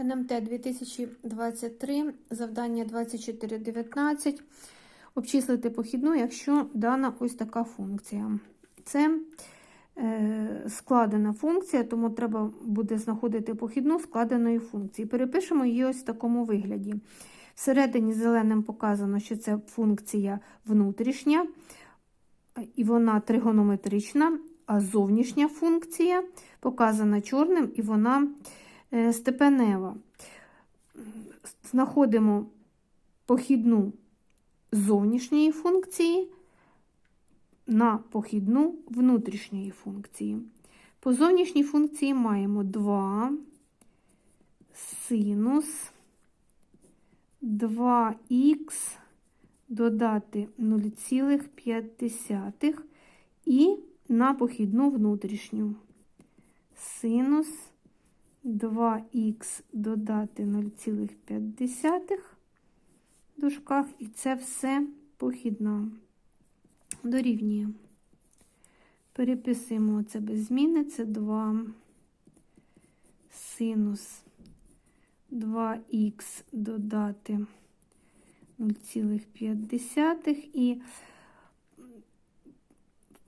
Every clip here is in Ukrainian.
НМТ 2023, завдання 2419. Обчислити похідну, якщо дана ось така функція. Це е, складена функція, тому треба буде знаходити похідну складеної функції. Перепишемо її ось в такому вигляді. Всередині зеленим показано, що це функція внутрішня, і вона тригонометрична, а зовнішня функція показана чорним, і вона степенева. Знаходимо похідну зовнішньої функції на похідну внутрішньої функції. По зовнішній функції маємо 2 синус 2х додати 0,5 і на похідну внутрішню. Синус 2х додати 0,5 в дужках, і це все похідна. Дорівнює. Переписуємо це без зміни, це 2 синус 2х додати 0,5 і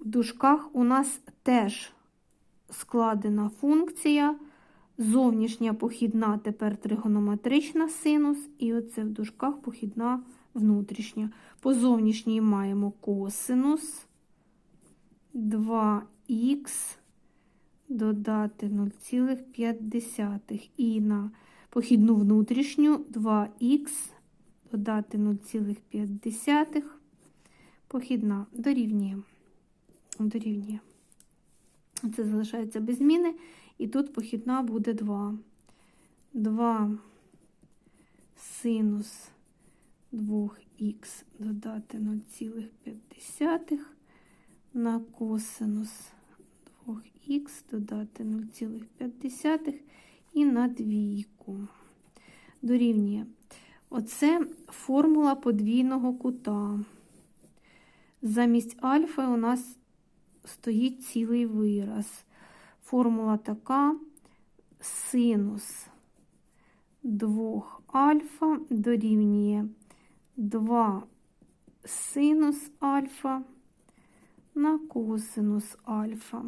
в дужках у нас теж складена функція, зовнішня похідна, тепер тригонометрична синус, і оце в дужках похідна внутрішня. По зовнішній маємо косинус 2х додати 0,5 і на похідну внутрішню 2х додати 0,5 похідна дорівнює. дорівнює. Це залишається без зміни. І тут похідна буде 2. 2 синус 2х додати 0,5 на косинус 2х додати 0,5 і на двійку. Дорівнює. Оце формула подвійного кута. Замість альфа у нас стоїть цілий вираз. Формула така: синус 2 альфа дорівнює 2 синус альфа на косинус альфа.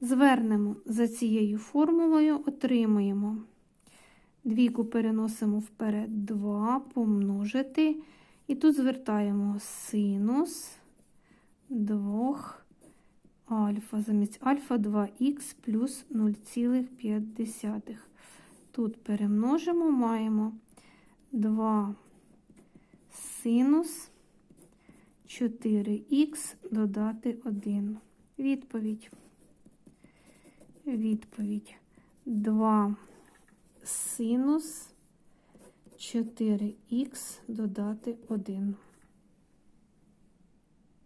Звернемо за цією формулою, отримуємо. Двійку переносимо вперед 2, помножити. І тут звертаємо синус 2 альфа. Замість альфа 2х плюс 0,5. Тут перемножимо, маємо 2 синус 4х додати 1. Відповідь. Відповідь 2 синус 4х додати 1.